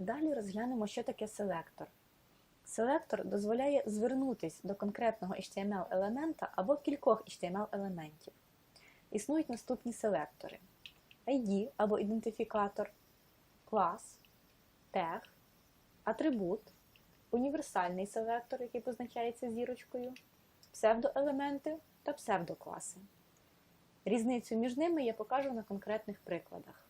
Далі розглянемо, що таке селектор. Селектор дозволяє звернутися до конкретного HTML-елемента або кількох HTML-елементів. Існують наступні селектори: ID або ідентифікатор, клас, тег, атрибут, універсальний селектор, який позначається зірочкою, псевдоелементи та псевдокласи. Різницю між ними я покажу на конкретних прикладах.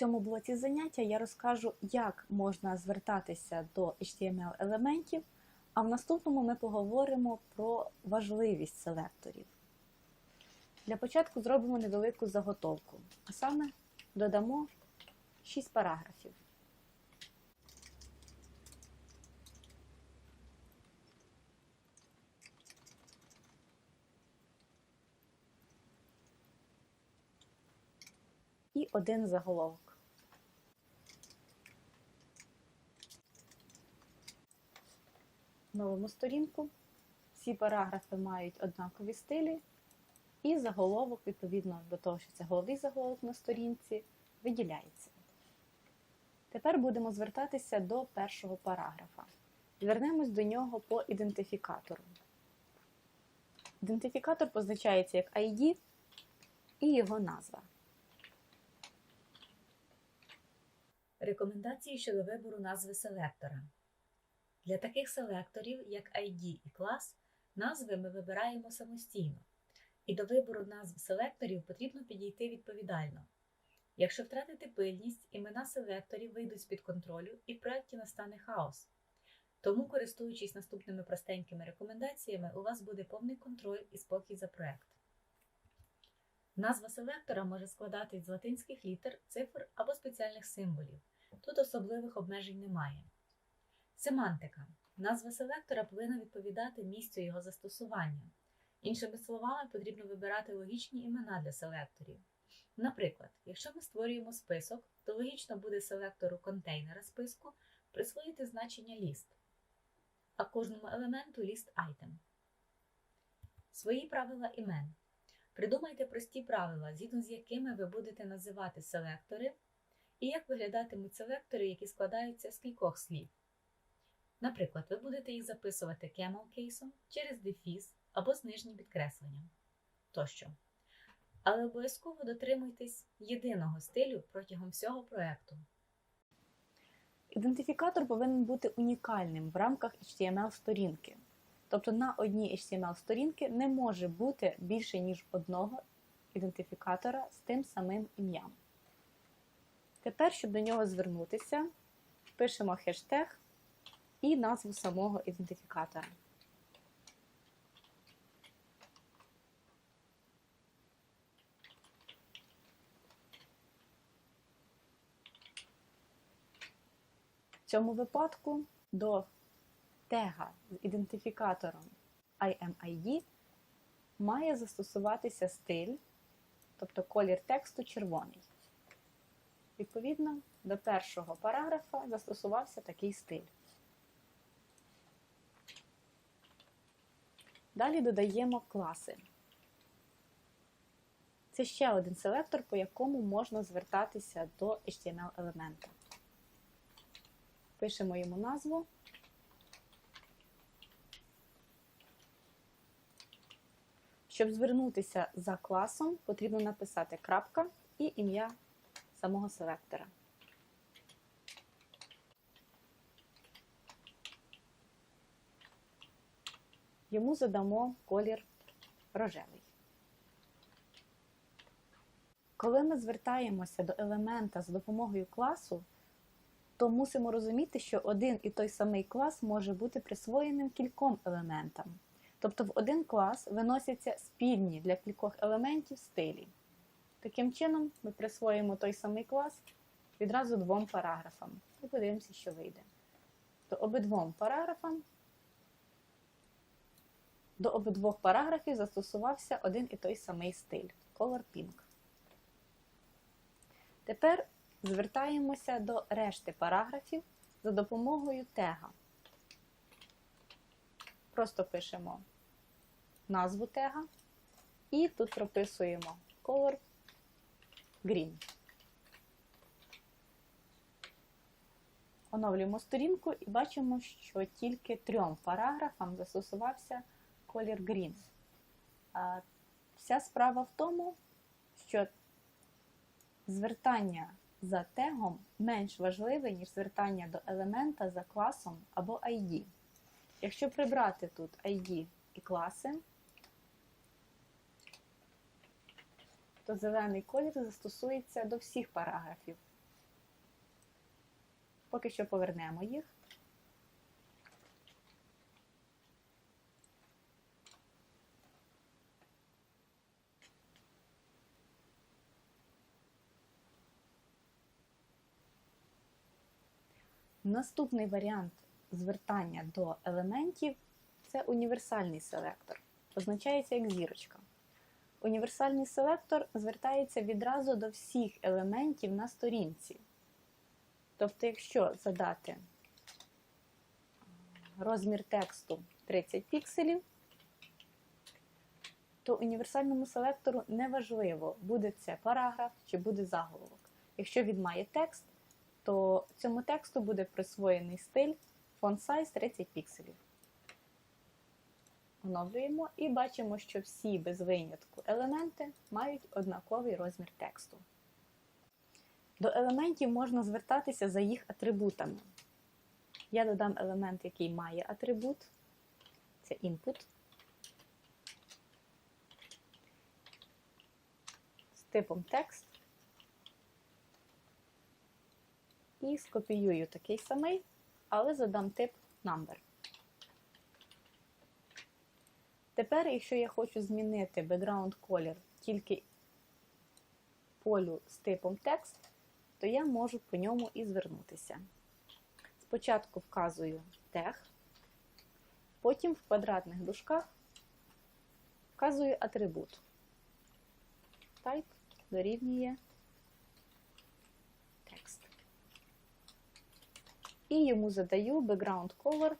Цьому блоці заняття я розкажу, як можна звертатися до HTML-елементів, а в наступному ми поговоримо про важливість селекторів. Для початку зробимо невелику заготовку, а саме додамо 6 параграфів. І один заголовок. Новому сторінку. Всі параграфи мають однакові стилі, і заголовок, відповідно до того, що це головний заголовок на сторінці, виділяється. Тепер будемо звертатися до першого параграфа. Звернемось до нього по ідентифікатору. Ідентифікатор позначається як ID і його назва. Рекомендації щодо вибору назви селектора. Для таких селекторів, як ID і клас, назви ми вибираємо самостійно, і до вибору назв селекторів потрібно підійти відповідально. Якщо втратити пильність, імена селекторів вийдуть з-під контролю і в проєкті настане хаос. Тому, користуючись наступними простенькими рекомендаціями, у вас буде повний контроль і спокій за проєкт. Назва селектора може складатись з латинських літер, цифр або спеціальних символів. Тут особливих обмежень немає. Семантика. Назва селектора повинна відповідати місцю його застосування. Іншими словами, потрібно вибирати логічні імена для селекторів. Наприклад, якщо ми створюємо список, то логічно буде селектору контейнера списку присвоїти значення ліст, а кожному елементу ліст item. Свої правила імен. Придумайте прості правила, згідно з якими ви будете називати селектори, і як виглядатимуть селектори, які складаються з кількох слів. Наприклад, ви будете їх записувати camel кейсом через дефіс або з нижнім підкресленням тощо. Але обов'язково дотримуйтесь єдиного стилю протягом всього проєкту. Ідентифікатор повинен бути унікальним в рамках HTML-сторінки. Тобто на одній HTML-сторінки не може бути більше, ніж одного ідентифікатора з тим самим ім'ям. Тепер, щоб до нього звернутися, пишемо хештег і назву самого ідентифікатора. В цьому випадку до тега з ідентифікатором IMID має застосуватися стиль, тобто колір тексту червоний. Відповідно, до першого параграфа застосувався такий стиль. Далі додаємо класи. Це ще один селектор, по якому можна звертатися до HTML-елемента. Пишемо йому назву. Щоб звернутися за класом, потрібно написати крапка і ім'я самого селектора. Йому задамо колір рожевий. Коли ми звертаємося до елемента за допомогою класу, то мусимо розуміти, що один і той самий клас може бути присвоєним кільком елементам. Тобто в один клас виносяться спільні для кількох елементів стилі. Таким чином, ми присвоїмо той самий клас відразу двом параграфам. І подивимося, що вийде. То обидвом параграфам до обидвох параграфів застосувався один і той самий стиль Color Pink. Тепер звертаємося до решти параграфів за допомогою тега. Просто пишемо назву тега і тут прописуємо color green. Оновлюємо сторінку і бачимо, що тільки трьом параграфам застосувався колір Green. А вся справа в тому, що звертання за тегом менш важливе, ніж звертання до елемента за класом або ID. Якщо прибрати тут ID і класи, то зелений колір застосується до всіх параграфів. Поки що повернемо їх. Наступний варіант звертання до елементів це універсальний селектор. Позначається як зірочка. Універсальний селектор звертається відразу до всіх елементів на сторінці. Тобто, якщо задати розмір тексту 30 пікселів, то універсальному селектору не важливо, буде це параграф чи буде заголовок. Якщо він має текст, то цьому тексту буде присвоєний стиль font size 30 пікселів. Оновлюємо і бачимо, що всі без винятку елементи мають однаковий розмір тексту. До елементів можна звертатися за їх атрибутами. Я додам елемент, який має атрибут. Це input. З типом текст. І скопіюю такий самий, але задам тип number. Тепер, якщо я хочу змінити background колір тільки полю з типом текст, то я можу по ньому і звернутися. Спочатку вказую тег, потім в квадратних дужках вказую атрибут. Type дорівнює текст. І йому задаю background color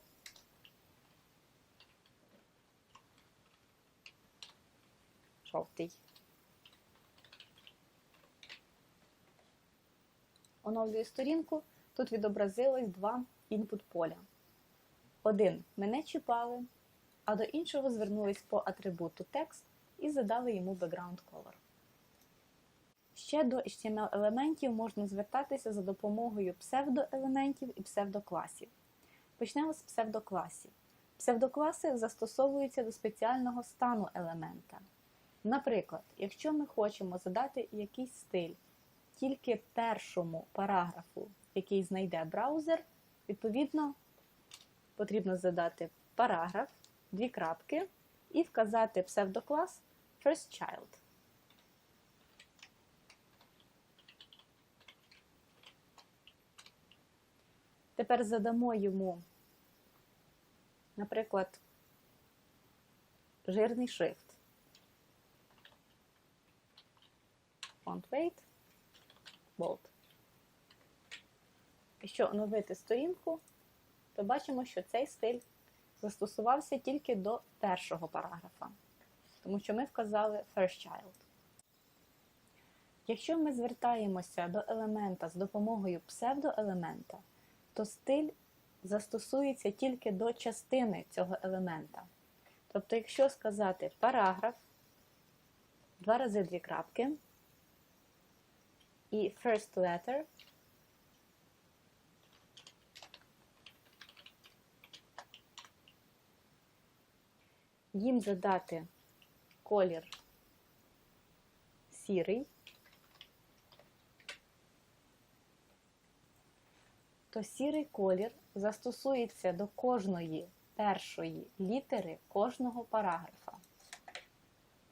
жовтий. Оновлюю сторінку. Тут відобразилось два інпут поля. Один мене чіпали, а до іншого звернулись по атрибуту текст і задали йому background color. Ще до HTML-елементів можна звертатися за допомогою псевдоелементів і псевдокласів. Почнемо з псевдокласів. Псевдокласи застосовуються до спеціального стану елемента. Наприклад, якщо ми хочемо задати якийсь стиль тільки першому параграфу, який знайде браузер, відповідно, потрібно задати параграф, дві крапки і вказати псевдоклас FirstChild. Тепер задамо йому, наприклад, жирний шрифт. Font weight, bold. Якщо оновити сторінку, то бачимо, що цей стиль застосувався тільки до першого параграфа, тому що ми вказали first child. Якщо ми звертаємося до елемента з допомогою псевдоелемента, то стиль застосується тільки до частини цього елемента. Тобто, якщо сказати параграф, два рази дві крапки, і first letter, їм задати колір сірий, то сірий колір застосується до кожної першої літери кожного параграфа.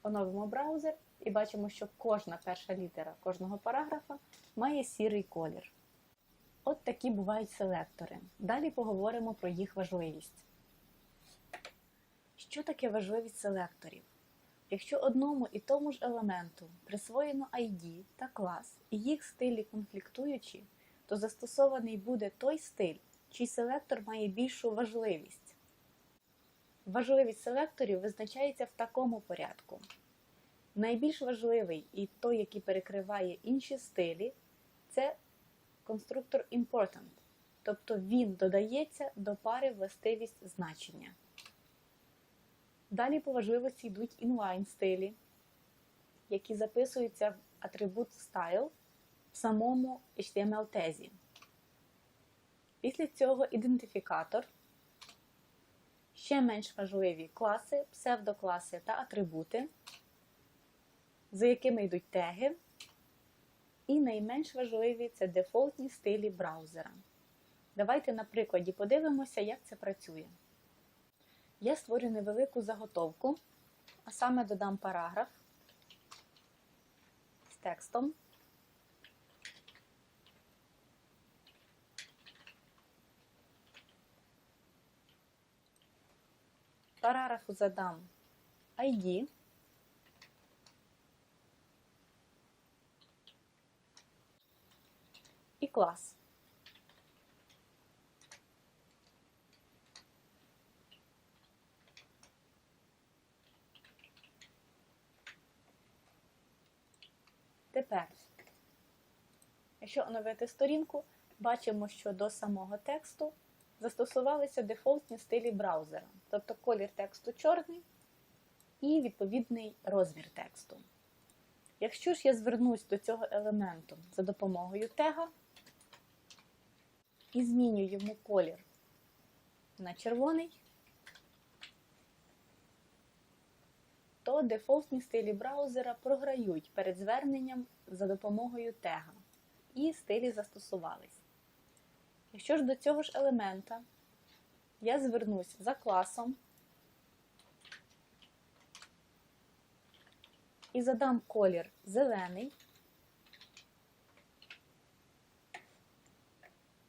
Оновимо браузер і бачимо, що кожна перша літера кожного параграфа має сірий колір. От такі бувають селектори. Далі поговоримо про їх важливість. Що таке важливість селекторів? Якщо одному і тому ж елементу присвоєно ID та клас, і їх стилі конфліктуючі, то застосований буде той стиль, чий селектор має більшу важливість. Важливість селекторів визначається в такому порядку. Найбільш важливий і той, який перекриває інші стилі, це конструктор important, тобто він додається до пари властивість значення. Далі по важливості йдуть інлайн стилі, які записуються в атрибут style в самому HTML-тезі. Після цього ідентифікатор, ще менш важливі класи, псевдокласи та атрибути, за якими йдуть теги, і найменш важливі це дефолтні стилі браузера. Давайте на прикладі подивимося, як це працює. Я створю невелику заготовку, а саме додам параграф з текстом. Параграфу задам ID. І клас. Тепер, якщо оновити сторінку, бачимо, що до самого тексту застосувалися дефолтні стилі браузера, тобто колір тексту чорний і відповідний розмір тексту. Якщо ж я звернусь до цього елементу за допомогою тега і зміню йому колір на червоний, то дефолтні стилі браузера програють перед зверненням за допомогою тега, і стилі застосувались. Якщо ж до цього ж елемента я звернусь за класом і задам колір зелений,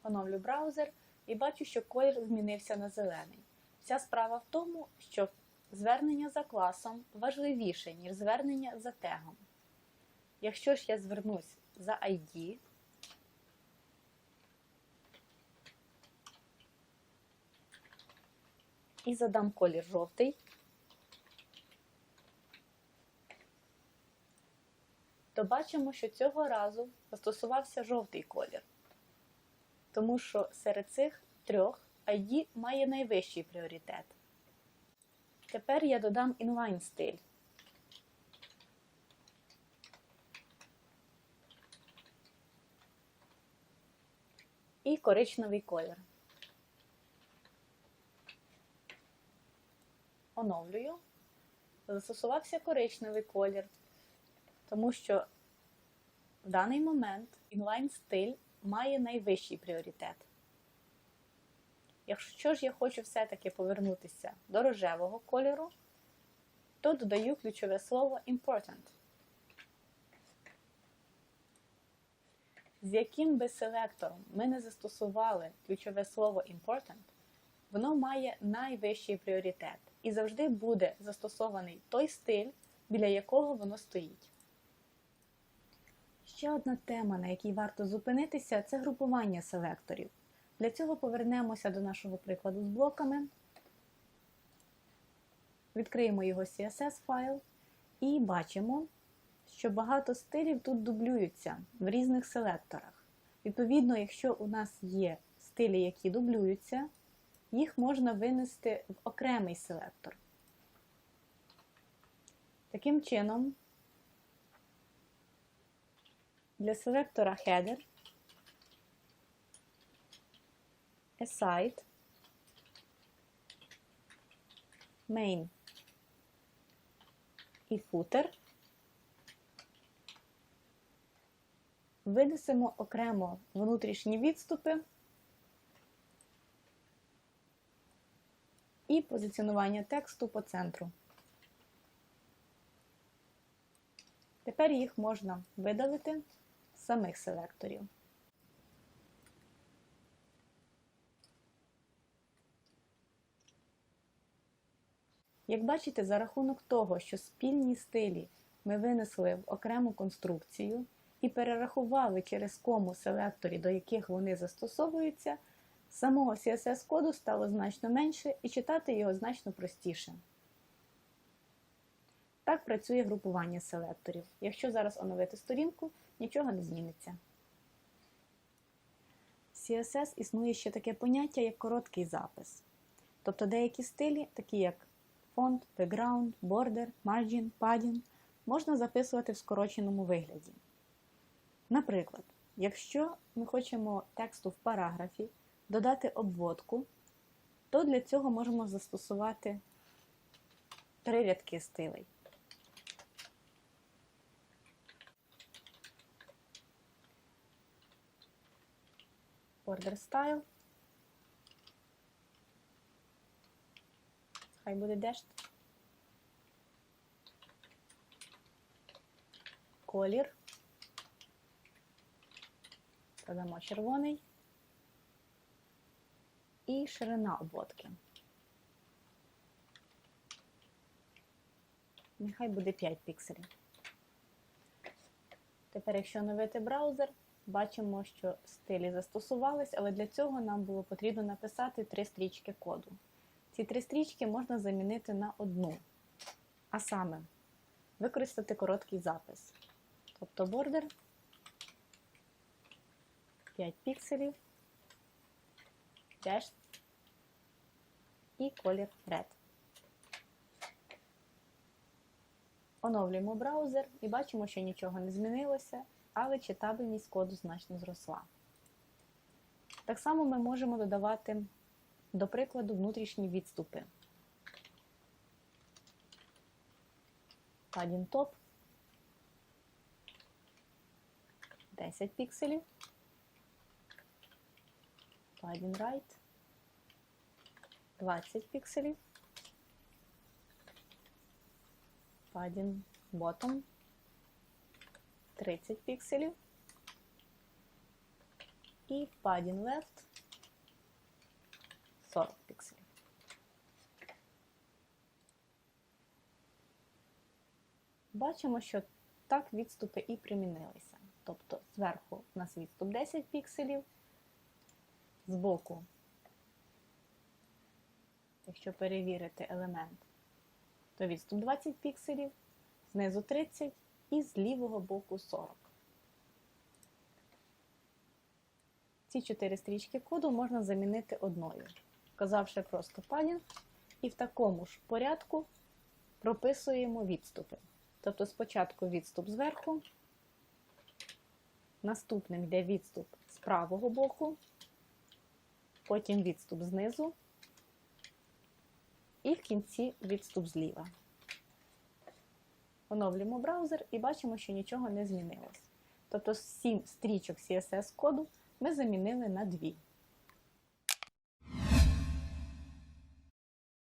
оновлю браузер і бачу, що колір змінився на зелений. Вся справа в тому, що звернення за класом важливіше, ніж звернення за тегом. Якщо ж я звернусь за ID, і задам колір жовтий, то бачимо, що цього разу застосувався жовтий колір, тому що серед цих трьох ID має найвищий пріоритет. Тепер я додам інлайн стиль. І коричневий колір. Оновлюю. Застосувався коричневий колір, тому що в даний момент інлайн стиль має найвищий пріоритет. Якщо ж я хочу все-таки повернутися до рожевого кольору, то додаю ключове слово important. З яким би селектором ми не застосували ключове слово important, воно має найвищий пріоритет і завжди буде застосований той стиль, біля якого воно стоїть. Ще одна тема, на якій варто зупинитися, це групування селекторів. Для цього повернемося до нашого прикладу з блоками, відкриємо його CSS файл і бачимо, що багато стилів тут дублюються в різних селекторах. Відповідно, якщо у нас є стилі, які дублюються, їх можна винести в окремий селектор. Таким чином, для селектора Header aside, main і footer винесемо окремо внутрішні відступи і позиціонування тексту по центру. Тепер їх можна видалити з самих селекторів. Як бачите, за рахунок того, що спільні стилі ми винесли в окрему конструкцію і перерахували через кому селекторі, до яких вони застосовуються, самого CSS-коду стало значно менше і читати його значно простіше. Так працює групування селекторів. Якщо зараз оновити сторінку, нічого не зміниться. В CSS існує ще таке поняття, як короткий запис. Тобто деякі стилі, такі як фонд, background, border, margin, padding, можна записувати в скороченому вигляді. Наприклад, якщо ми хочемо тексту в параграфі додати обводку, то для цього можемо застосувати три рядки стилей. Border Style. Хай буде дешт. Колір. Додамо червоний. І ширина обводки. Нехай буде 5 пікселів. Тепер, якщо оновити браузер, бачимо, що стилі застосувались, але для цього нам було потрібно написати три стрічки коду. Ці три стрічки можна замінити на одну, а саме використати короткий запис. Тобто бордер 5 пікселів, dash і колір red. Оновлюємо браузер і бачимо, що нічого не змінилося, але читабельність коду значно зросла. Так само ми можемо додавати, до прикладу, внутрішні відступи. Padding top 10 пікселів. Padding right 20 пікселів. Padding bottom 30 пікселів. І padding left 40 пікселів. Бачимо, що так відступи і примінилися. Тобто зверху у нас відступ 10 пікселів, збоку, якщо перевірити елемент, то відступ 20 пікселів, знизу 30 і з лівого боку 40. Ці чотири стрічки коду можна замінити одною, вказавши просто padding, і в такому ж порядку прописуємо відступи. Тобто спочатку відступ зверху, наступним йде відступ з правого боку, потім відступ знизу і в кінці відступ зліва. Оновлюємо браузер і бачимо, що нічого не змінилось. Тобто 7 стрічок CSS коду ми замінили на 2.